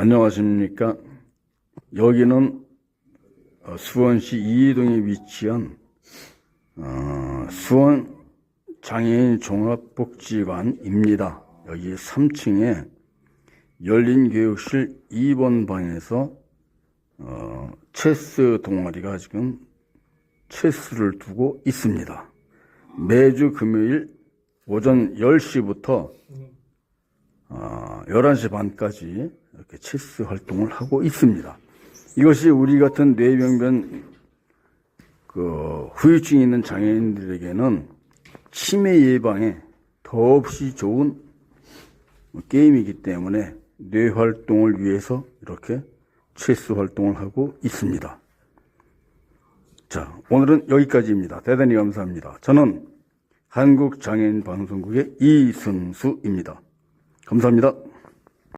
안녕하십니까. 여기는 어, 수원시 이동에 위치한 어, 수원 장애인 종합복지관입니다. 여기 3층에 열린교육실 2번 방에서 어, 체스 동아리가 지금 체스를 두고 있습니다. 매주 금요일 오전 10시부터 어, 11시 반까지 이렇게 체스 활동을 하고 있습니다. 이것이 우리 같은 뇌병변 그 후유증이 있는 장애인들에게는 치매 예방에 더없이 좋은 게임이기 때문에 뇌 활동을 위해서 이렇게 체스 활동을 하고 있습니다. 자, 오늘은 여기까지입니다. 대단히 감사합니다. 저는 한국장애인 방송국의 이승수입니다. 감사합니다.